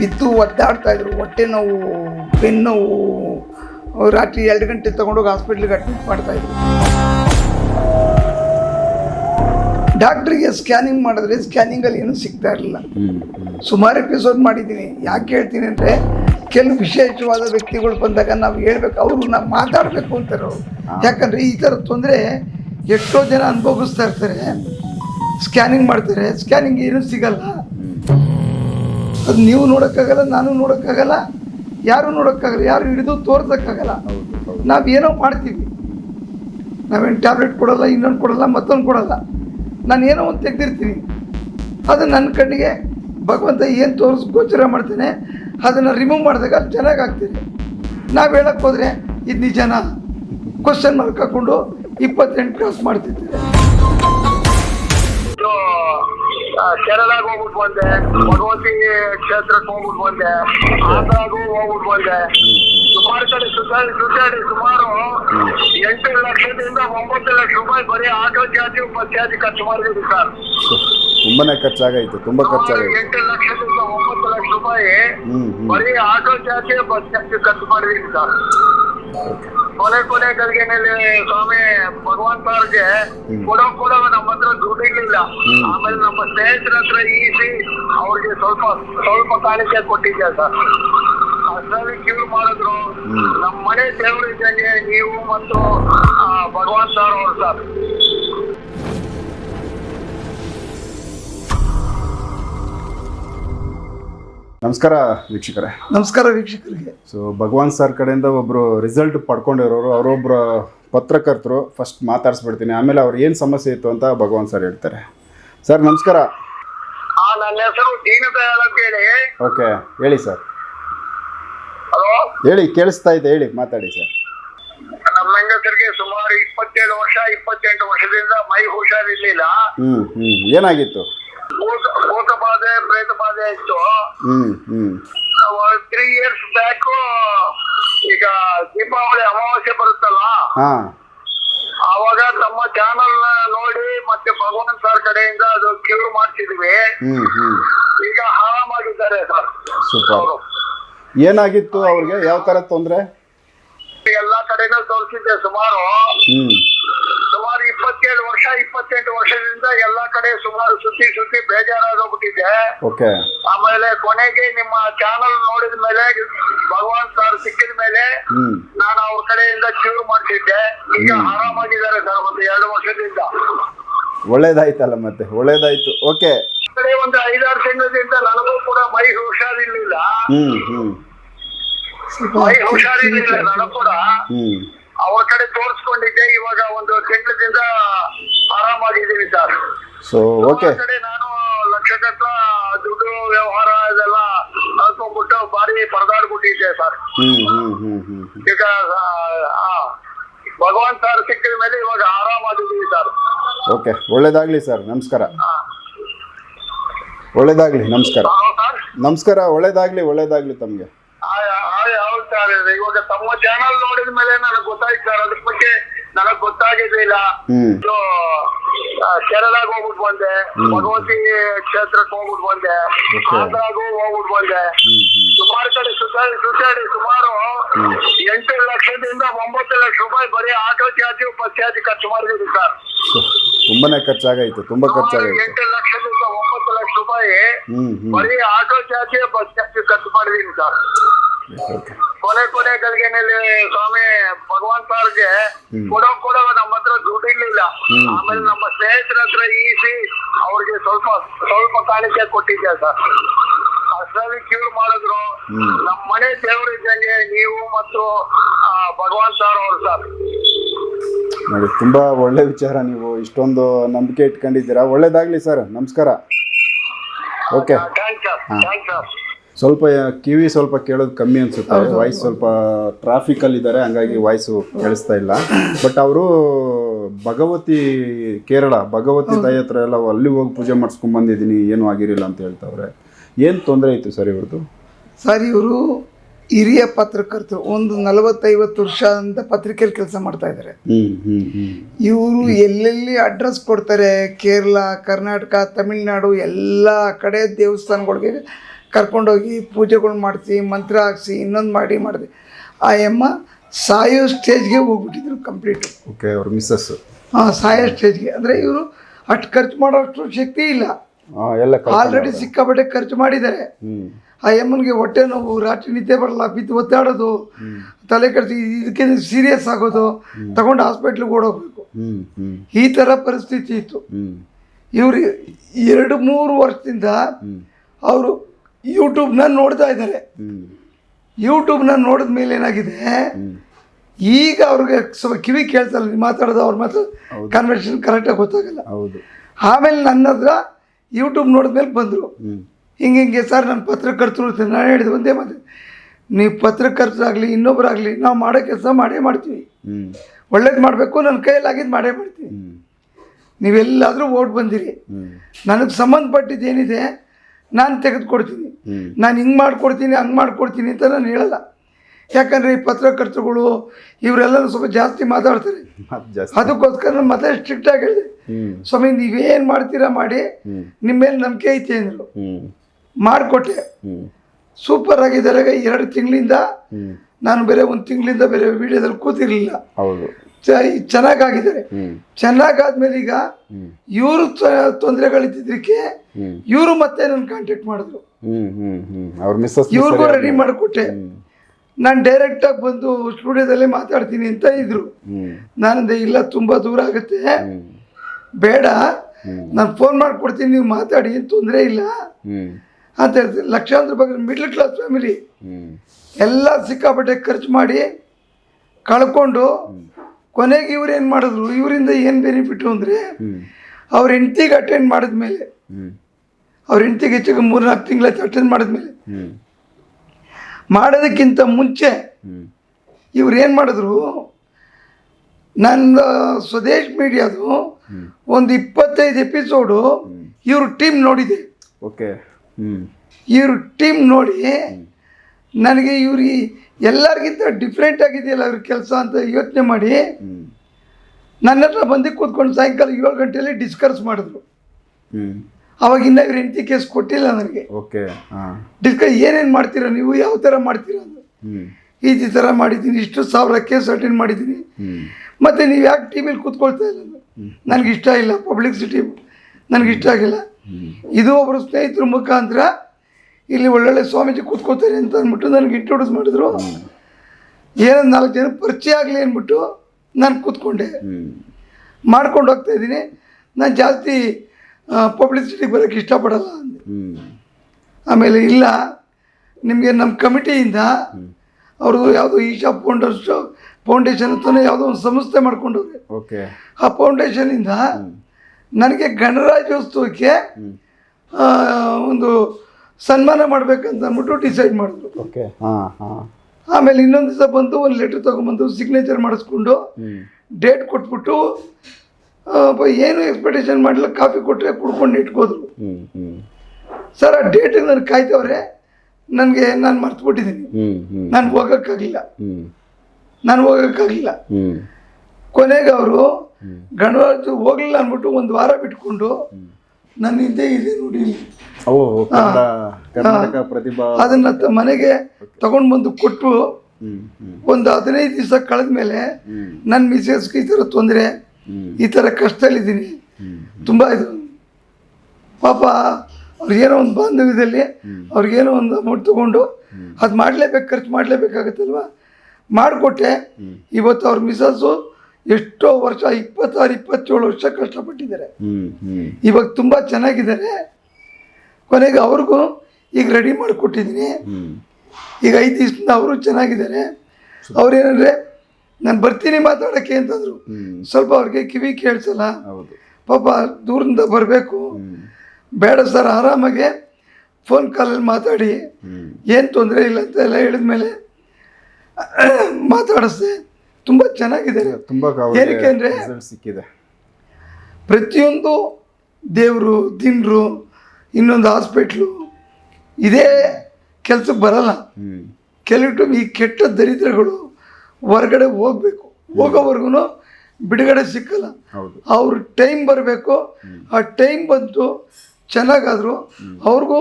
ಬಿದ್ದು ಒದ್ದಾಡ್ತಾ ಇದ್ರು. ಹೊಟ್ಟೆ ನೋವು, ಬೆನ್ನು ನೋವು. ರಾತ್ರಿ ಎರಡು ಗಂಟೆ ತಗೊಂಡೋಗಿ ಹಾಸ್ಪಿಟ್ಲಿಗೆ ಅಡ್ಮಿಟ್ ಮಾಡ್ತಾಯಿದ್ರು ಡಾಕ್ಟ್ರಿಗೆ ಸ್ಕ್ಯಾನಿಂಗ್ ಮಾಡಿದ್ರೆ ಸ್ಕ್ಯಾನಿಂಗಲ್ಲಿ ಏನೂ ಸಿಗ್ತಾ ಇರಲಿಲ್ಲ. ಸುಮಾರು ಎಪಿಸೋಡ್ ಮಾಡಿದ್ದೀನಿ. ಯಾಕೆ ಹೇಳ್ತೀನಿ ಅಂದರೆ, ಕೆಲವು ವಿಶೇಷವಾದ ವ್ಯಕ್ತಿಗಳು ಬಂದಾಗ ನಾವು ಹೇಳ್ಬೇಕು, ಅವರು ನಾವು ಮಾತಾಡಬೇಕು ಅಂತಾರೆ ಅವರು. ಯಾಕಂದರೆ ಈ ಥರ ತೊಂದರೆ ಎಷ್ಟೋ ಜನ ಅನುಭವಿಸ್ತಾ ಇರ್ತಾರೆ. ಸ್ಕ್ಯಾನಿಂಗ್ ಮಾಡ್ತಾರೆ. ಸ್ಕ್ಯಾನಿಂಗ್ ಏನೂ ಸಿಗಲ್ಲ. ಅದು ನೀವು ನೋಡೋಕ್ಕಾಗಲ್ಲ, ನಾನು ನೋಡೋಕ್ಕಾಗಲ್ಲ, ಯಾರು ನೋಡೋಕ್ಕಾಗಲ್ಲ, ಯಾರು ಹಿಡಿದು ತೋರ್ಸೋಕ್ಕಾಗಲ್ಲ. ನಾವು ಏನೋ ಮಾಡ್ತೀವಿ. ನಾವೇನು ಟ್ಯಾಬ್ಲೆಟ್ ಕೊಡಲ್ಲ, ಇನ್ನೊಂದು ಕೊಡಲ್ಲ, ಮತ್ತೊಂದು ಕೊಡಲ್ಲ. ನಾನು ಏನೋ ಒಂದು ತೆಗ್ದಿರ್ತೀನಿ. ಅದು ನನ್ನ ಕಣ್ಣಿಗೆ, ಭಗವಂತ ಏನು ತೋರಿಸ್, ಗೋಚರ ಮಾಡ್ತೇನೆ, ಅದನ್ನು ರಿಮೂವ್ ಮಾಡಿದಾಗ ಅದು ಚೆನ್ನಾಗಿ ಆಗ್ತೀನಿ ನಾವು ಹೇಳಕ್ಕೆ ಹೋದರೆ, ಇದು ನಿಜನಾ? ಕ್ವಶನ್ ಮಾರ್ಕ್ ಹಾಕ್ಕೊಂಡು ಇಪ್ಪತ್ತೆಂಟು ಕ್ರಾಸ್ ಮಾಡ್ತಿರ್ತೀವಿ ಕೇರಳಾಗ ಹೋಗ್ಬಿಟ್ಟು ಬಂದೆ ಭಗವತಿ ಕ್ಷೇತ್ರಕ್ಕೆ ಹೋಗ್ಬಿಟ್ಟು ಬಂದೆ ಆಂಧ್ರಾಗೂ ಹೋಗ್ಬಿಟ್ಟು ಬಂದೆ. ಸುಮಾರು ಕಡೆ ಸುತ್ತಾಡಿ ಸುತ್ತಾಡಿ ಸುಮಾರು ಎಂಟು ಲಕ್ಷದಿಂದ ಒಂಬತ್ತು ಲಕ್ಷ ರೂಪಾಯಿ ಬರೀ ಆಟೋ ಜಾತಿ ಬಸ್ ಜಾತಿ ಖರ್ಚು ಮಾಡಿದ್ವಿ ಸರ್. ತುಂಬಾನೇ ಖರ್ಚಾಗೈತೆ ತುಂಬಾ ಖರ್ಚಾಗಿ ಖರ್ಚಾಗೈತೆ. ಎಂಟು ಲಕ್ಷದಿಂದ ಒಂಬತ್ತು ಲಕ್ಷ ರೂಪಾಯಿ ಬರೀ ಆಟೋ ಜಾತಿ ಬಸ್ ಜಾತಿ ಖರ್ಚು ಮಾಡಿದೀನಿ ಸರ್. ಕೊನೆ ಕೊಲೆ ಗಳಿಗೆನಲ್ಲಿ ಸ್ವಾಮಿ ಭಗವಂತ ಅವ್ರಿಗೆ ಕೊಡೋ ಕೊಡೋ ನಮ್ಮ ಹತ್ರ ದುಡ್ಡು ಇರ್ಲಿಲ್ಲ. ಆಮೇಲೆ ನಮ್ಮ ಸ್ನೇಹಿತರ ಹತ್ರ ಈಸಿ ಅವ್ರಿಗೆ ಸ್ವಲ್ಪ ಸ್ವಲ್ಪ ಕಾಣಿಕೆ ಕೊಟ್ಟಿದ್ದೆ ಸರ್ ಅದ್ರಲ್ಲಿ ಕ್ಯೂ ಮಾಡಿದ್ರು. ನಮ್ಮ ಮನೆ ದೇವರಿದ್ದಂಗೆ ನೀವು ಮತ್ತು ಭಗವಾನ್ ಭಗವಂತ ಅವ್ರು ಸರ್ ನಮಸ್ಕಾರ ವೀಕ್ಷಕರೇ. ನಮಸ್ಕಾರ ವೀಕ್ಷಕರಿಗೆ. ಸೊ ಭಗವಾನ್ ಸರ್ ಕಡೆಯಿಂದ ಒಬ್ರು ರಿಸಲ್ಟ್ ಪಡ್ಕೊಂಡಿರೋರು ಅವರೊಬ್ಬರ ಪತ್ರಕರ್ತರು ಫಸ್ಟ್ ಮಾತಾಡ್ಸ್ಬಿಡ್ತೀನಿ. ಆಮೇಲೆ ಅವ್ರು ಏನು ಸಮಸ್ಯೆ ಇತ್ತು ಅಂತ ಭಗವಾನ್ ಸರ್ ಹೇಳ್ತಾರೆ. ಸರ್ ನಮಸ್ಕಾರ. ಆ ನನ್ನ ಹೆಸರು ದೀನದಯಾಳ್ ಅಂತ ಹೇಳಿ. ಓಕೆ ಹೇಳಿ ಸರ್ ಹಲೋ? ಹೇಳಿ ಕೇಳಿಸ್ತಾ ಇದೆ ಹೇಳಿ ಮಾತಾಡಿ ಸರ್ ನಮ್ಮ ಹೆಂಗಸರಿಗೆ ಸುಮಾರು ಇಪ್ಪತ್ತೇಳು ವರ್ಷ ಇಪ್ಪತ್ತೆಂಟು ವರ್ಷದಿಂದ ಮೈ ಹುಷಾರಿರ್ಲಿಲ್ಲ. ಹ್ಮ್ ಹ್ಮ್ ಏನಾಗಿತ್ತು? ಭೂತ ಭೂತ ಪ್ರೇತ ಬಾಧೆ ಇತ್ತು ತ್ರೀ ಇಯರ್ಸ್ ಬ್ಯಾಕ್ ಈಗ ದೀಪಾವಳಿ ಅಮಾವಾಸ್ಯೆ ಬರುತ್ತಲ್ಲ? ಹಾ. ಆವಾಗ ತಮ್ಮ ಚಾನಲ್ ನೋಡಿ ಮತ್ತೆ ಭಗವಾನ್ ಸರ್ ಕಡೆಯಿಂದ ಅದು ಕ್ಯೂರ್ ಮಾಡ್ತಿದ್ವಿ. ಈಗ ಆರಾಮಾಗಿದ್ದಾರೆ ಸರ್ ಸೂಪರ್ ಅವರು ಏನಾಗಿತ್ತು ಅವ್ರಿಗೆ? ಯಾವ ತರ ತೊಂದರೆ? ಎಲ್ಲಾ ಕಡೆನೂ ತೋರಿಸಿದ್ದೆ ಸುಮಾರು. ಹ್ಮ್. ಸುಮಾರು ಇಪ್ಪತ್ತೇಳು ವರ್ಷ ಇಪ್ಪತ್ತೆಂಟು ವರ್ಷದಿಂದ ಎಲ್ಲಾ ಕಡೆ ಸುಮಾರು ಸುತ್ತಿ ಸುತ್ತಿ ಬೇಜಾರಾಗೋಗ್ಬಿಟ್ಟಿದೆ ಓಕೆ. ಆಮೇಲೆ ಕೊನೆಗೆ ನಿಮ್ಮ ಚಾನಲ್ ನೋಡಿದ ಮೇಲೆ ಭಗವಾನ್ ಸರ್ ಸಿಕ್ಕಿದ ಮೇಲೆ ನಾನು ಅವ್ರ ಕಡೆಯಿಂದ ಕ್ಯೂರ್ ಮಾಡ್ತಿದ್ದೆ. ಈಗ ಆರಾಮಾಗಿದ್ದಾರೆ ಸರ್ ಒಂದು ಎರಡು ವರ್ಷದಿಂದ. ಒಳ್ಳೇದಾಯ್ತಲ್ಲ ಮತ್ತೆ ಒಳ್ಳೇದಾಯ್ತು. ಓಕೆ. ಈ ಕಡೆ ಒಂದು ಐದಾರು ತಿಂಗಳಿಂದ ನನಗೂ ಕೂಡ ಮೈ ಹುಷಾರಿರ್ಲಿಲ್ಲ. ಹ್ಮ್ ಹ್ಮ್. ಹುಷಾರಿರ್ಲಿಲ್ಲ ನಾನು ಕೂಡ ಅವ್ರ ಕಡೆ ತೋರಿಸ್ಕೊಂಡಿದ್ದೆ ಇವಾಗ ಒಂದು ತಿಂಗಳಿಂದ ಆರಾಮಾಗಿದ್ದೀನಿ ಸರ್. ಸೊ ಓಕೆ ಕಡೆ ನಾನು ಲಕ್ಷಗಟ್ಟ ದುಡ್ಡು ವ್ಯವಹಾರ ಇದೆಲ್ಲ ಕಳ್ಕೊಂಡ್ಬಿಟ್ಟು ಭಾರಿ ಪರದಾಡ್ಬಿಟ್ಟಿದ್ದೆ ಸರ್. ಈಗ ಆ, ಭಗವಾನ್ ಸರ್ ಸಿಕ್ಕಿದ ಮೇಲೆ ಇವಾಗ ಆರಾಮಾಗಿದ್ದೀನಿ ಸರ್. ಓಕೆ ಒಳ್ಳೇದಾಗ್ಲಿ ಸರ್ ನಮಸ್ಕಾರ. ಒಳ್ಳೇದಾಗ್ಲಿ ನಮಸ್ಕಾರ. ಸರ್. ನಮಸ್ಕಾರ ಒಳ್ಳೇದಾಗ್ಲಿ ಒಳ್ಳೇದಾಗ್ಲಿ ತಮಗೆ. ಸರ್ ಇವಾಗ ತಮ್ಮ ಚಾನಲ್ ನೋಡಿದ ಮೇಲೆ ನನಗೆ ಗೊತ್ತಾಯ್ತು ಸರ್ ಅದ್ರ ಬಗ್ಗೆ ನನಗ್ ಗೊತ್ತಾಗಿರ್ಲಿಲ್ಲ ಸೊ ಕೇರಳಾಗ ಹೋಗ್ಬಿಟ್ ಬಂದೆ. ಭಗವತಿ ಕ್ಷೇತ್ರಕ್ಕೆ ಹೋಗ್ಬಿಟ್ ಬಂದೆ. ಆಂಧ್ರಾಗೂ ಹೋಗ್ಬಿಟ್ ಬಂದೆ. ಸುಮಾರು ಕಡೆ ಸುತ್ತಾಡಿ ಸುತ್ತಾಡಿ ಸುಮಾರು ಎಂಟು ಲಕ್ಷದಿಂದ ಒಂಬತ್ತು ಲಕ್ಷ ರೂಪಾಯಿ ಬರೀ ಆಟೋ ಚಾರ್ಜ್ ಬಸ್ ಚಾರ್ಜ್ ಖರ್ಚು ಮಾಡಿದ್ರು ಸರ್ ತುಂಬಾನೇ ತುಂಬಾ ಖರ್ಚಾಗೈತೆ ತುಂಬಾ ಖರ್ಚಾಗೈತೆ. ಎಂಟು ಲಕ್ಷದಿಂದ ಒಂಬತ್ತು ಲಕ್ಷ ರೂಪಾಯಿ ಬರೀ ಆಟೋ ಚಾರ್ಜ್ ಬಸ್ ಚಾರ್ಜ್ ಖರ್ಚು ಮಾಡಿದೀನಿ ಸರ್ ಕೊನೆ ಕೊನೆ ಗಳಿಗೆನಲ್ಲಿ ಸ್ವಾಮಿ ಭಗವಾನ್ ಸಾರ್ಗೆ. ಕೊಡೋ ಕೊಡೋ ನಮ್ಮ ಹತ್ರ ದುಡ್ಡು ಇರ್ಲಿಲ್ಲ. ಆಮೇಲೆ ನಮ್ಮ ಸ್ನೇಹಿತರ ಹತ್ರ ಈಸಿ ಅವ್ರಿಗೆ ಸ್ವಲ್ಪ ಸ್ವಲ್ಪ ಕಾಣಿಕೆ ಕೊಟ್ಟಿದ್ದೆ ಸರ್. ಅಷ್ಟರಲ್ಲಿ ಕ್ಯೂರ್ ಮಾಡಿದ್ರು. ನಮ್ಮ ಮನೆ ದೇವರು ಇದ್ದಂಗೆ ನೀವು ಮತ್ತು ಭಗವಾನ್ ಸರ್ ಅವ್ರು ಸರ್. ನೋಡಿ ತುಂಬಾ ಒಳ್ಳೆ ವಿಚಾರ ನೀವು ಇಷ್ಟೊಂದು ನಂಬಿಕೆ ಇಟ್ಕೊಂಡಿದ್ದೀರಾ. ಒಳ್ಳೇದಾಗ್ಲಿ ಸರ್. ನಮಸ್ಕಾರ. ಓಕೆ ಹಾಂ. ಸ್ವಲ್ಪ ಕಿವಿ ಸ್ವಲ್ಪ ಕೇಳೋದು ಕಮ್ಮಿ ಅನ್ಸುತ್ತೆ. ವಾಯ್ಸ್ ಸ್ವಲ್ಪ ಟ್ರಾಫಿಕ್ ಅಲ್ಲಿ ಇದ್ದಾರೆ ಹಂಗಾಗಿ ವಾಯ್ಸ್ ಕೇಳಿಸ್ತಾ ಇಲ್ಲ. ಬಟ್ ಅವರು ಭಗವತಿ ಕೇರಳ ಭಗವತಿ ತಾಯಿ ಹತ್ರ ಎಲ್ಲ ಅಲ್ಲಿ ಹೋಗಿ ಪೂಜೆ ಮಾಡಿಸ್ಕೊಂಡ್ ಬಂದಿದ್ದೀನಿ ಏನು ಆಗಿರಲಿಲ್ಲ ಅಂತ ಹೇಳ್ತಾವ್ರೆ. ಏನು ತೊಂದರೆ ಇತ್ತು ಸರ್ ಇವ್ರದ್ದು ಸರ್ ಇವರು ಹಿರಿಯ ಪತ್ರಕರ್ತರು ಒಂದು ನಲವತ್ತೈವತ್ತು ವರ್ಷದಿಂದ ಪತ್ರಿಕೆಯಲ್ಲಿ ಕೆಲಸ ಮಾಡ್ತಾ ಇದ್ದಾರೆ ಇವರು ಎಲ್ಲೆಲ್ಲಿ ಅಡ್ರೆಸ್ ಕೊಡ್ತಾರೆ? ಕೇರಳ ಕರ್ನಾಟಕ ತಮಿಳುನಾಡು ಎಲ್ಲ ಕಡೆ ದೇವಸ್ಥಾನಗಳಿಗೆ ಕರ್ಕೊಂಡೋಗಿ ಪೂಜೆಗಳು ಮಾಡಿಸಿ ಮಂತ್ರ ಹಾಕ್ಸಿ ಇನ್ನೊಂದು ಮಾಡಿ ಮಾಡಿದೆ. ಆ ಎಮ್ಮ ಸಾಯೋ ಸ್ಟೇಜ್ಗೆ ಹೋಗ್ಬಿಟ್ಟಿದ್ರು ಕಂಪ್ಲೀಟ್ ಓಕೆ ಅವ್ರ ಮಿಸ್ಸಸ್ ಹಾಂ ಸಾಯೋ ಸ್ಟೇಜ್ಗೆ. ಅಂದರೆ ಇವರು ಅಷ್ಟು ಖರ್ಚು ಮಾಡೋಷ್ಟು ಶಕ್ತಿ ಇಲ್ಲ. ಎಲ್ಲ ಆಲ್ರೆಡಿ ಸಿಕ್ಕಾಪಟ್ಟೆ ಖರ್ಚು ಮಾಡಿದ್ದಾರೆ ಆ ಎಮ್ಮನಿಗೆ ಹೊಟ್ಟೆ ನೋವು ರಾತ್ರಿ ನಿದ್ದೆ ಬರಲ್ಲ ಬಿದ್ದು ಒತ್ತಾಡೋದು ತಲೆ ಕೆಡಿಸಿ ಇದಕ್ಕೆ ಸೀರಿಯಸ್ ಆಗೋದು ತಗೊಂಡು ಹಾಸ್ಪಿಟ್ಲಿಗೆ ಓಡೋಗ್ಬೇಕು. ಈ ಥರ ಪರಿಸ್ಥಿತಿ ಇತ್ತು. ಇವರು ಎರಡು ಮೂರು ವರ್ಷದಿಂದ ಅವರು ಯೂಟ್ಯೂಬ್ನ ನೋಡ್ತಾ ಇದ್ದಾರೆ. ಯೂಟ್ಯೂಬ್ನ ನೋಡಿದ ಮೇಲೆ ಏನಾಗಿದೆ? ಈಗ ಅವ್ರಿಗೆ ಸ್ವಲ್ಪ ಕಿವಿ ಕೇಳ್ತಾರಲ್ಲ ನೀವು ಮಾತಾಡೋದು ಅವ್ರ ಮಾತು ಕನ್ವರ್ಸೇಷನ್ ಕರೆಕ್ಟಾಗಿ ಗೊತ್ತಾಗಲ್ಲ. ಹೌದು. ಆಮೇಲೆ ನನ್ನ ಹತ್ರ ಯೂಟ್ಯೂಬ್ ನೋಡಿದ್ಮೇಲೆ ಬಂದರು. ಹಿಂಗೆ ಹಿಂಗೆ ಸರ್ ನಾನು ಪತ್ರಕರ್ತರು ನಾನು ಹೇಳಿದೆ ಒಂದೇ ಮಾತು. ನೀವು ಪತ್ರಕರ್ತರಾಗಲಿ ಇನ್ನೊಬ್ಬರಾಗಲಿ ನಾವು ಮಾಡೋ ಕೆಲಸ ಮಾಡೇ ಮಾಡ್ತೀವಿ. ಒಳ್ಳೇದು ಮಾಡಬೇಕು ನನ್ನ ಕೈಯಲ್ಲಾಗಿದ್ದು ಮಾಡೇ ಮಾಡ್ತೀವಿ. ನೀವೆಲ್ಲಾದರೂ ಓಟ್ ಬಂದಿರಿ. ನನಗೆ ಸಂಬಂಧಪಟ್ಟಿದ್ದು ಏನಿದೆ ನಾನು ತೆಗೆದುಕೊಡ್ತೀನಿ. ನಾನು ಹಿಂಗೆ ಮಾಡ್ಕೊಡ್ತೀನಿ ಹಂಗೆ ಮಾಡ್ಕೊಡ್ತೀನಿ ಅಂತ ನಾನು ಹೇಳಲ್ಲ. ಯಾಕಂದರೆ ಈ ಪತ್ರಕರ್ತರುಗಳು ಇವರೆಲ್ಲ ಸ್ವಲ್ಪ ಜಾಸ್ತಿ ಮಾತಾಡ್ತಾರೆ. ಅದಕ್ಕೋಸ್ಕರ ನಾನು ಮತ್ತೆ ಸ್ಟ್ರಿಕ್ಟಾಗಿ ಹೇಳಿದೆ. ಹ್ಮ್. ಸ್ವಾಮಿ ನೀವೇನು ಮಾಡ್ತೀರಾ ಮಾಡಿ ನಿಮ್ಮ ಮೇಲೆ ನಂಬಿಕೆ ಐತೆ ಅಂದರು. ಮಾಡಿಕೊಟ್ಟೆ. ಸೂಪರ್ ಆಗಿದ್ದಾರೆ ಎರಡು ತಿಂಗಳಿಂದ ನಾನು ಬೇರೆ ಒಂದು ತಿಂಗಳಿಂದ ಬೇರೆ ವಿಡಿಯೋದಲ್ಲಿ ಕೂತಿರಲಿಲ್ಲ. ಹೌದು. ಚೆನ್ನಾಗಾಗಿದ್ದಾರೆ. ಚೆನ್ನಾಗಿ ಚೆನ್ನಾಗಾದ್ಮೇಲೆ ಈಗ ಇವರು ತೊಂದರೆಗಳಿದ್ದಕ್ಕೆ ಇವರು ಮತ್ತೆ ನನ್ನ ಕಾಂಟ್ಯಾಕ್ಟ್ ಮಾಡಿದ್ರು. ಇವ್ರಿಗೂ ರೆಡಿ ಮಾಡಿಕೊಟ್ಟೆ. ನಾನು ಡೈರೆಕ್ಟಾಗಿ ಬಂದು ಸ್ಟುಡಿಯೋದಲ್ಲಿ ಮಾತಾಡ್ತೀನಿ ಅಂತ ಇದ್ರು. ನಾನು ನಾನಂದೆ ಇಲ್ಲ ತುಂಬ ದೂರ ಆಗುತ್ತೆ. ಬೇಡ. ನಾನು ಫೋನ್ ಮಾಡಿಕೊಡ್ತೀನಿ ನೀವು ಮಾತಾಡಿ ಏನು ತೊಂದರೆ ಇಲ್ಲ. ಅಂತ ಹೇಳ್ತೀನಿ ಲಕ್ಷಾಂತರ ಬಗ್ಗೆ ಮಿಡ್ಲ್ ಕ್ಲಾಸ್ ಫ್ಯಾಮಿಲಿ ಎಲ್ಲ ಸಿಕ್ಕಾಪಟ್ಟೆ ಖರ್ಚು ಮಾಡಿ ಕಳ್ಕೊಂಡು ಕೊನೆಗೆ ಇವ್ರು ಏನು ಮಾಡಿದ್ರು? ಇವರಿಂದ ಏನು ಬೆನಿಫಿಟ್ಟು ಅಂದರೆ ಅವ್ರ ಹೆಂಡ್ತಿಗೆ ಅಟೆಂಡ್ ಮಾಡಿದ್ಮೇಲೆ ಅವ್ರ ಹೆಂಡ್ತಿಗೆ ಹೆಚ್ಚಿಗೆ ಮೂರು ನಾಲ್ಕು ತಿಂಗಳಾಯ್ತು ಅಟೆಂಡ್ ಮಾಡಿದ್ಮೇಲೆ ಮಾಡೋದಕ್ಕಿಂತ ಮುಂಚೆ ಇವ್ರು ಏನು ಮಾಡಿದ್ರು ನನ್ನ ಸ್ವದೇಶ್ ಮೀಡಿಯಾದು ಒಂದು ಇಪ್ಪತ್ತೈದು ಎಪಿಸೋಡು ಇವ್ರ ಟೀಮ್ ನೋಡಿದೆ. ಓಕೆ. ಇವ್ರ ಟೀಮ್ ನೋಡಿ ನನಗೆ ಇವ್ರಿಗೆ ಎಲ್ಲರಿಗಿಂತ ಡಿಫ್ರೆಂಟ್ ಆಗಿದೆಯಲ್ಲ ಅವ್ರ ಕೆಲಸ ಅಂತ ಯೋಚನೆ ಮಾಡಿ ನನ್ನ ಹತ್ರ ಬಂದು ಕೂತ್ಕೊಂಡು ಸಾಯಂಕಾಲ ಏಳು ಗಂಟೆಯಲ್ಲಿ ಡಿಸ್ಕಸ್ ಮಾಡಿದ್ರು. ಅವಾಗಿಂದ ಅವಾಗ ಇನ್ನ ಇವ್ರ ಹೆಂಡತಿ ಕೇಸ್ ಕೊಟ್ಟಿಲ್ಲ ನನಗೆ. ಓಕೆ ಡಿಸ್ಕಸ್ ಏನೇನು ಮಾಡ್ತೀರಾ ನೀವು ಯಾವ ಥರ ಮಾಡ್ತೀರಾ ಅಂದ್ರೆ ಈ ಥರ ಮಾಡಿದ್ದೀನಿ ಇಷ್ಟು ಸಾವಿರ ಕೇಸ್ ಅಟೆಂಡ್ ಮಾಡಿದ್ದೀನಿ. ಮತ್ತು ನೀವು ಯಾಕೆ ಟಿ ವಿಲಿ ಕೂತ್ಕೊಳ್ತಾ ಇಲ್ಲ? ನನಗೆ ಇಷ್ಟ ಇಲ್ಲ ಪಬ್ಲಿಕ್ಸಿಟಿ ನನಗಿಷ್ಟ ಇಷ್ಟ ಆಗಿಲ್ಲ. ಇದು ಒಬ್ಬರು ಸ್ನೇಹಿತರ ಮುಖಾಂತರ ಇಲ್ಲಿ ಒಳ್ಳೊಳ್ಳೆ ಸ್ವಾಮೀಜಿ ಕೂತ್ಕೋತಾರೆ ಅಂತ ಅಂದ್ಬಿಟ್ಟು ನನಗೆ ಇಂಟ್ರೊಡ್ಯೂಸ್ ಮಾಡಿದ್ರು. ಏನೋ ನಾಲ್ಕು ಜನ ಪರಿಚಯ ಆಗಲಿ ಅಂದ್ಬಿಟ್ಟು ನಾನು ಕೂತ್ಕೊಂಡೆ. ಮಾಡ್ಕೊಂಡು ಹೋಗ್ತಾ ಇದ್ದೀನಿ. ನಾನು ಜಾಸ್ತಿ ಪಬ್ಲಿಸಿಟಿಗೆ ಬರೋಕ್ಕೆ ಇಷ್ಟಪಡಲ್ಲ ಅಂದೆ. ಆಮೇಲೆ ಇಲ್ಲ ನಿಮಗೆ ನಮ್ಮ ಕಮಿಟಿಯಿಂದ ಅವ್ರದ್ದು ಯಾವುದೋ ಈಶಾ ಫೌಂಡರ್ಸ್ ಫೌಂಡೇಶನ್ ಅಂತಲೇ ಯಾವುದೋ ಒಂದು ಸಂಸ್ಥೆ ಮಾಡ್ಕೊಂಡವ್ರೆ. ಓಕೆ. ಆ ಫೌಂಡೇಶನಿಂದ ನನಗೆ ಗಣರಾಜ್ಯೋತ್ಸವಕ್ಕೆ ಒಂದು ಸನ್ಮಾನ ಮಾಡ್ಬೇಕಂತ ಅಂದ್ಬಿಟ್ಟು ಡಿಸೈಡ್ ಮಾಡಿದ್ರು. ಓಕೆ ಹಾ ಹಾ. ಆಮೇಲೆ ಇನ್ನೊಂದು ದಿವಸ ಬಂದು ಒಂದು ಲೆಟ್ರ್ ತೊಗೊಂಬಂದು ಸಿಗ್ನೇಚರ್ ಮಾಡಿಸ್ಕೊಂಡು ಡೇಟ್ ಕೊಟ್ಬಿಟ್ಟು ಏನು ಎಕ್ಸ್ಪೆಕ್ಟೇಷನ್ ಮಾಡಲಿಲ್ಲ ಕಾಫಿ ಕೊಟ್ಟರೆ ಕುಡ್ಕೊಂಡು ಇಟ್ಕೋದ್ರು. ಸರ್ ಆ ಡೇಟ್ ನನಗೆ ಕಾಯ್ತವ್ರೆ ನನಗೆ ನಾನು ಮರ್ತು ಬಿಟ್ಟಿದ್ದೀನಿ ನಾನು ಹೋಗೋಕ್ಕಾಗಲಿಲ್ಲ. ನಾನು ಹೋಗೋಕ್ಕಾಗಲಿಲ್ಲ. ಕೊನೆಗೆ ಅವರು ಗಣರಾಜ್ಯ ಹೋಗಲಿಲ್ಲ ಅಂದ್ಬಿಟ್ಟು ಒಂದು ವಾರ ಬಿಟ್ಕೊಂಡು ನನ್ನ ಹಿಂದೆ ಇದೆ ನೋಡಿ. ಇಲ್ಲಿ. ಕರ್ನಾಟಕ ಪ್ರತಿಭಾ. ಅದನ್ನ ತ- ಮನೆಗೆ ತಗೊಂಡು ಬಂದು ಕೊಟ್ಟು ಒಂದು ಹದಿನೈದು ದಿವಸ ಕಳೆದ ಮೇಲೆ ನನ್ನ ಮಿಸಸ್ಗೆ ಈ ಥರ ತೊಂದರೆ ಈ ಥರ ಕಷ್ಟದಲ್ಲಿದ್ದೀನಿ. ತುಂಬ ಇದು. ಪಾಪ ಅವ್ರಿಗೇನೋ ಒಂದು ಬಾಂಧವ್ಯದಲ್ಲಿ ಅವ್ರಿಗೇನೋ ಒಂದು ಅಮೌಂಟ್ ತೊಗೊಂಡು ಅದು ಮಾಡಲೇಬೇಕು ಖರ್ಚು ಮಾಡಲೇಬೇಕಾಗತ್ತಲ್ವ? ಮಾಡಿಕೊಟ್ಟೆ. ಇವತ್ತು ಅವ್ರ ಮಿಸಸ್ಸು ಎಷ್ಟೋ ವರ್ಷ ಇಪ್ಪತ್ತಾರು ಇಪ್ಪತ್ತೇಳು ವರ್ಷ ಕಷ್ಟಪಟ್ಟಿದ್ದಾರೆ. ಇವಾಗ ತುಂಬ ಚೆನ್ನಾಗಿದ್ದಾರೆ. ಕೊನೆಗೆ ಅವ್ರಿಗೂ ಈಗ ರೆಡಿ ಮಾಡಿಕೊಟ್ಟಿದ್ದೀನಿ. ಈಗ ಐದು ದಿವಸದಿಂದ ಅವರು ಚೆನ್ನಾಗಿದ್ದಾರೆ. ಅವ್ರೇನಂದರೆ ನಾನು ಬರ್ತೀನಿ ಮಾತಾಡೋಕ್ಕೆ ಅಂತಂದರು. ಸ್ವಲ್ಪ ಅವ್ರಿಗೆ ಕಿವಿ ಕೇಳಿಸಲ್ಲ. ಪಾಪ ದೂರದಿಂದ ಬರಬೇಕು. ಬೇಡ ಸರ್ ಆರಾಮಾಗೆ ಫೋನ್ ಕಾಲಲ್ಲಿ ಮಾತಾಡಿ. ಏನು ತೊಂದರೆ ಇಲ್ಲ ಅಂತ ಎಲ್ಲ ಹೇಳಿದ್ಮೇಲೆ ಮಾತಾಡಿಸ್ದೆ. ತುಂಬ ಚೆನ್ನಾಗಿದೆ. ತುಂಬಾ ಏನಕ್ಕೆ ಸಿಕ್ಕಿದೆ. ಪ್ರತಿಯೊಂದು ದೇವರು ದಿನರು ಇನ್ನೊಂದು ಹಾಸ್ಪಿಟ್ಲು ಇದೇ ಕೆಲ್ಸಕ್ಕೆ ಬರಲ್ಲ. ಕೆಲವಿಟ್ಟು ಈ ಕೆಟ್ಟ ದರಿದ್ರಗಳು ಹೊರಗಡೆ ಹೋಗ್ಬೇಕು. ಹೋಗೋವರೆಗೂ ಬಿಡುಗಡೆ ಸಿಕ್ಕಲ್ಲ. ಅವ್ರ ಟೈಮ್ ಬರಬೇಕು. ಆ ಟೈಮ್ ಬಂತು ಚೆನ್ನಾಗಾದ್ರು ಅವ್ರಿಗೂ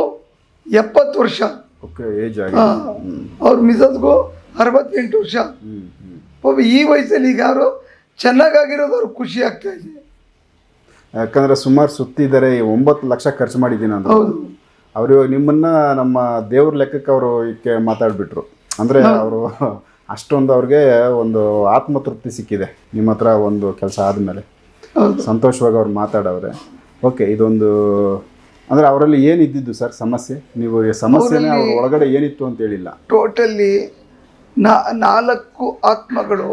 ಎಪ್ಪತ್ತು ವರ್ಷ. ಅವ್ರ ಮಿಸಸ್ಗೂ ಅರವತ್ತೆಂಟು ವರ್ಷ. ಪಾಪ ಈ ವಯಸ್ಸಲ್ಲಿ ಈಗ ಅವರು ಚೆನ್ನಾಗಾಗಿರೋದು ಅವ್ರಿಗೆ ಖುಷಿ ಆಗ್ತಾ ಇದೆ. ಯಾಕಂದ್ರೆ ಸುಮಾರು ಸುತ್ತಿದ್ದಾರೆ ಒಂಬತ್ತು ಲಕ್ಷ ಖರ್ಚು ಮಾಡಿದ್ದೀನಿ ಅಂತ ಹೌದು. ಅವರು ಇವಾಗ ನಿಮ್ಮನ್ನ ನಮ್ಮ ದೇವ್ರ ಲೆಕ್ಕಕ್ಕೆ ಅವರು ಇದಕ್ಕೆ ಮಾತಾಡಿಬಿಟ್ರು. ಅಂದ್ರೆ ಅವರು ಅಷ್ಟೊಂದು ಅವ್ರಿಗೆ ಒಂದು ಆತ್ಮತೃಪ್ತಿ ಸಿಕ್ಕಿದೆ ನಿಮ್ಮ ಹತ್ರ ಒಂದು ಕೆಲಸ ಆದಮೇಲೆ. ಸಂತೋಷವಾಗಿ ಅವ್ರು ಮಾತಾಡವ್ರೆ. ಓಕೆ ಇದೊಂದು ಅಂದ್ರೆ ಅವರಲ್ಲಿ ಏನಿದ್ದಿದ್ದು ಸರ್ ಸಮಸ್ಯೆ? ನೀವು ಈ ಸಮಸ್ಯೆನೇ ಅವ್ರ ಒಳಗಡೆ ಏನಿತ್ತು ಅಂತ ಹೇಳಿಲ್ಲ. ಟೋಟಲಿ ನಾ ನಾಲ್ಕು ಆತ್ಮಗಳು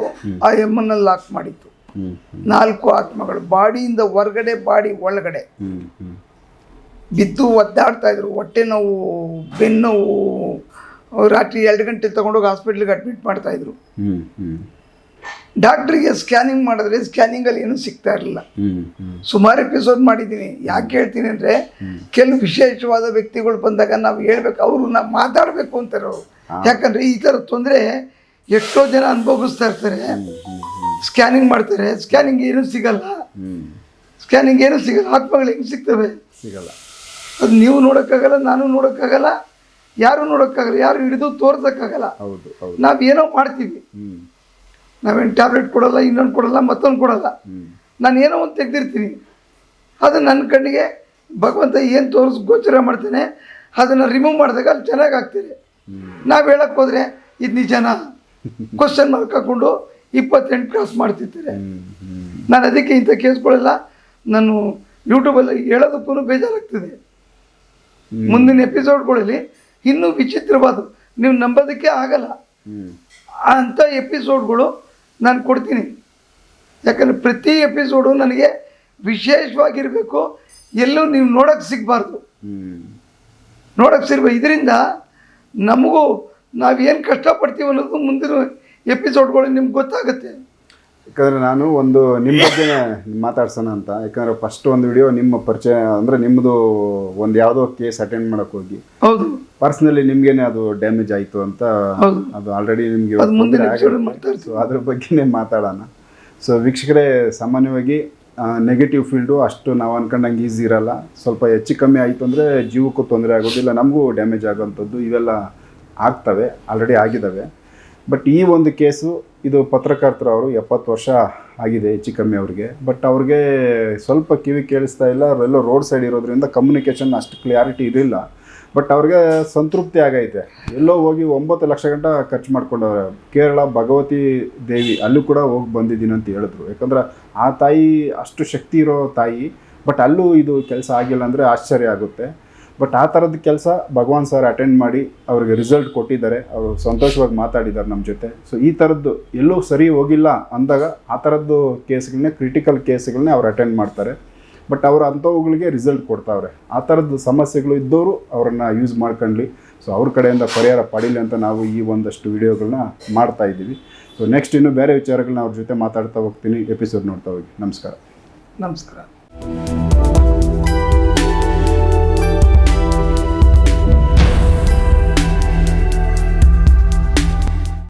ಆ ಎಮ್ಮನ್ನ ಲಾಕ್ ಮಾಡಿತ್ತು. ನಾಲ್ಕು ಆತ್ಮಗಳು ಬಾಡಿಯಿಂದ ಹೊರಗಡೆ ಬಾಡಿ ಒಳಗಡೆ. ಬಿದ್ದು ಒದ್ದಾಡ್ತಾ ಇದ್ರು ಹೊಟ್ಟೆ ನೋವು ಬೆನ್ನೋವು ರಾತ್ರಿ ಎರಡು ಗಂಟೆ ತಗೊಂಡೋಗಿ ಹಾಸ್ಪಿಟ್ಲಿಗೆ ಅಡ್ಮಿಟ್ ಮಾಡ್ತಾ ಇದ್ರು. ಡಾಕ್ಟ್ರಿಗೆ ಸ್ಕ್ಯಾನಿಂಗ್ ಮಾಡಿದ್ರೆ ಸ್ಕ್ಯಾನಿಂಗಲ್ಲಿ ಏನೂ ಸಿಗ್ತಾ ಇರಲಿಲ್ಲ. ಸುಮಾರು ಎಪಿಸೋಡ್ ಮಾಡಿದ್ದೀನಿ. ಯಾಕೆ ಹೇಳ್ತೀನಿ ಅಂದರೆ ಕೆಲವು ವಿಶೇಷವಾದ ವ್ಯಕ್ತಿಗಳು ಬಂದಾಗ ನಾವು ಹೇಳ್ಬೇಕು ಅವರು ನಾವು ಮಾತಾಡಬೇಕು ಅಂತಾರೆ ಅವರು. ಯಾಕಂದರೆ ಈ ಥರ ತೊಂದರೆ ಎಷ್ಟೋ ಜನ ಅನುಭವಿಸ್ತಾ ಇರ್ತಾರೆ. ಸ್ಕ್ಯಾನಿಂಗ್ ಮಾಡ್ತಾರೆ. ಸ್ಕ್ಯಾನಿಂಗ್ ಏನೂ ಸಿಗಲ್ಲ. ಸ್ಕ್ಯಾನಿಂಗ್ ಏನೂ ಸಿಗಲ್ಲ. ಆತ್ಮಗಳು ಹೆಂಗೆ ಸಿಗ್ತವೆ? ಸಿಗಲ್ಲ. ಅದು ನೀವು ನೋಡೋಕ್ಕಾಗಲ್ಲ ನಾನು ನೋಡೋಕ್ಕಾಗಲ್ಲ ಯಾರು ನೋಡೋಕ್ಕಾಗಲ್ಲ ಯಾರು ಹಿಡಿದು ತೋರ್ಸೋಕ್ಕಾಗಲ್ಲ. ಹೌದು ನಾವು ಏನೋ ಮಾಡ್ತೀವಿ. ನಾವೇನು ಟ್ಯಾಬ್ಲೆಟ್ ಕೊಡಲ್ಲ ಇನ್ನೊಂದು ಕೊಡಲ್ಲ ಮತ್ತೊಂದು ಕೊಡಲ್ಲ. ನಾನು ಏನೋ ಒಂದು ತೆಗೆದಿರ್ತೀನಿ. ಅದು ನನ್ನ ಕಣ್ಣಿಗೆ ಭಗವಂತ ಏನು ತೋರಿಸ್ ಗೋಚರ ಮಾಡ್ತೇನೆ ಅದನ್ನು ರಿಮೂವ್ ಮಾಡಿದಾಗ ಅಲ್ಲಿ ಚೆನ್ನಾಗಿ ಆಗ್ತದೆ. ಹ್ಮ್ ನಾವು ಹೇಳಕ್ಕೆ ಹೋದರೆ ಇದು ನಿಜನಾ? ಕ್ವಶನ್ ಮಾರ್ಕ್ ಹಾಕೊಂಡು ಇಪ್ಪತ್ತೆಂಟು ಕ್ರಾಸ್ ಮಾಡ್ತಿರ್ತಾರೆ. ನಾನು ಅದಕ್ಕೆ ಇಂಥ ಕೇಸ್ಗಳೆಲ್ಲ ನಾನು ಯೂಟ್ಯೂಬಲ್ಲಿ ಹೇಳೋದಕ್ಕೂ ಬೇಜಾರಾಗ್ತಿದೆ. ಮುಂದಿನ ಎಪಿಸೋಡ್ಗಳಲ್ಲಿ ಇನ್ನೂ ವಿಚಿತ್ರವಾದ, ನೀವು ನಂಬೋದಕ್ಕೆ ಆಗಲ್ಲ. ಅಂಥ ಎಪಿಸೋಡ್ಗಳು ನಾನು ಕೊಡ್ತೀನಿ. ಯಾಕಂದರೆ ಪ್ರತಿ ಎಪಿಸೋಡು ನನಗೆ ವಿಶೇಷವಾಗಿರಬೇಕು. ಎಲ್ಲೂ ನೀವು ನೋಡೋಕ್ಕೆ ಸಿಗಬಾರ್ದು. ನೋಡಕ್ಕೆ ಸಿಗ್ಬೇಕು ಇದರಿಂದ ನಮಗೂ ನಾವೇನು ಕಷ್ಟಪಡ್ತೀವಿ ಅನ್ನೋದು ಮುಂದಿನ ಎಪಿಸೋಡ್ಗಳು ನಿಮ್ಗೆ ಗೊತ್ತಾಗುತ್ತೆ. ಯಾಕಂದರೆ ನಾನು ಒಂದು ನಿಮ್ಮ ಬಗ್ಗೆ ಮಾತಾಡ್ಸೋಣ ಅಂತ. ಯಾಕಂದರೆ ಫಸ್ಟ್ ಒಂದು ವಿಡಿಯೋ ನಿಮ್ಮ ಪರಿಚಯ ಅಂದ್ರೆ ನಿಮ್ಮದು ಒಂದು ಯಾವುದೋ ಕೇಸ್ ಅಟೆಂಡ್ ಮಾಡಕ್ಕೆ ಹೋಗಿ. ಹೌದು. ಪರ್ಸ್ನಲಿ ನಿಮ್ಗೇನೆ ಅದು ಡ್ಯಾಮೇಜ್ ಆಯಿತು ಅಂತ ಅದು ಆಲ್ರೆಡಿ ನಿಮಗೆ. ಅದ್ರ ಬಗ್ಗೆನೇ ಮಾತಾಡೋಣ. ಸೊ ವೀಕ್ಷಕರೇ ಸಾಮಾನ್ಯವಾಗಿ ನೆಗೆಟಿವ್ ಫೀಲ್ಡು ಅಷ್ಟು ನಾವು ಅನ್ಕೊಂಡಂಗೆ ಈಸಿ ಇರಲ್ಲ. ಸ್ವಲ್ಪ ಹೆಚ್ಚು ಕಮ್ಮಿ ಆಯಿತು ಅಂದರೆ ಜೀವಕ್ಕೂ ತೊಂದರೆ ಆಗೋದಿಲ್ಲ, ನಮಗೂ ಡ್ಯಾಮೇಜ್ ಆಗೋವಂಥದ್ದು ಇವೆಲ್ಲ ಆಗ್ತವೆ ಆಲ್ರೆಡಿ ಆಗಿದ್ದಾವೆ ಬಟ್ ಈ ಒಂದು ಕೇಸು ಇದು ಪತ್ರಕರ್ತರು ಅವರು ಎಪ್ಪತ್ತು ವರ್ಷ ಆಗಿದೆ ಹೆಚ್ಚು ಕಮ್ಮಿ ಅವ್ರಿಗೆ. ಬಟ್ ಅವ್ರಿಗೆ ಸ್ವಲ್ಪ ಕಿವಿ ಕೇಳಿಸ್ತಾ ಇಲ್ಲ, ಅವರೆಲ್ಲೋ ರೋಡ್ ಸೈಡ್ ಇರೋದ್ರಿಂದ ಕಮ್ಯುನಿಕೇಷನ್ ಅಷ್ಟು ಕ್ಲಾರಿಟಿ ಇರಲಿಲ್ಲ. ಬಟ್ ಅವ್ರಿಗೆ ಸಂತೃಪ್ತಿ ಆಗೈತೆ. ಎಲ್ಲೋ ಹೋಗಿ ಒಂಬತ್ತು ಲಕ್ಷ ಗಂಟ ಖರ್ಚು ಮಾಡ್ಕೊಂಡವ್ರೆ ಕೇರಳ ಭಗವತಿ ದೇವಿ ಅಲ್ಲೂ ಕೂಡ ಹೋಗಿ ಬಂದಿದ್ದೀನಿ ಅಂತ ಹೇಳಿದ್ರು. ಯಾಕಂದ್ರೆ ಆ ತಾಯಿ ಅಷ್ಟು ಶಕ್ತಿ ಇರೋ ತಾಯಿ ಬಟ್ ಅಲ್ಲೂ ಇದು ಕೆಲಸ ಆಗಿಲ್ಲ ಅಂದರೆ ಆಶ್ಚರ್ಯ ಆಗುತ್ತೆ. ಬಟ್ ಆ ಥರದ ಕೆಲಸ ಭಗವಾನ್ ಸರ್ ಅಟೆಂಡ್ ಮಾಡಿ ಅವ್ರಿಗೆ ರಿಸಲ್ಟ್ ಕೊಟ್ಟಿದ್ದಾರೆ. ಅವರು ಸಂತೋಷವಾಗಿ ಮಾತಾಡಿದ್ದಾರೆ ನಮ್ಮ ಜೊತೆ. ಸೊ ಈ ಥರದ್ದು ಎಲ್ಲೂ ಸರಿ ಹೋಗಿಲ್ಲ ಅಂದಾಗ ಆ ಥರದ್ದು ಕೇಸ್ಗಳನ್ನೇ ಕ್ರಿಟಿಕಲ್ ಕೇಸ್ಗಳನ್ನೇ ಅವ್ರು ಅಟೆಂಡ್ ಮಾಡ್ತಾರೆ. ಬಟ್ ಅವ್ರು ಅಂಥವುಗಳಿಗೆ ರಿಸಲ್ಟ್ ಕೊಡ್ತಾವ್ರೆ. ಆ ಥರದ್ದು ಸಮಸ್ಯೆಗಳು ಇದ್ದವರು ಅವರನ್ನು ಯೂಸ್ ಮಾಡ್ಕೊಂಡ್ಲಿ. ಸೊ ಅವ್ರ ಕಡೆಯಿಂದ ಪರಿಹಾರ ಪಡೀಲಿ ಅಂತ ನಾವು ಈ ಒಂದಷ್ಟು ವಿಡಿಯೋಗಳನ್ನ ಮಾಡ್ತಾ ಇದ್ದೀವಿ. ಸೊ ನೆಕ್ಸ್ಟ್ ಇನ್ನು ಬೇರೆ ವಿಚಾರಗಳನ್ನ ಅವ್ರ ಜೊತೆ ಮಾತಾಡ್ತಾ ಹೋಗ್ತೀನಿ. ಎಪಿಸೋಡ್ ನೋಡ್ತಾ ಹೋಗಿ. ನಮಸ್ಕಾರ. ನಮಸ್ಕಾರ.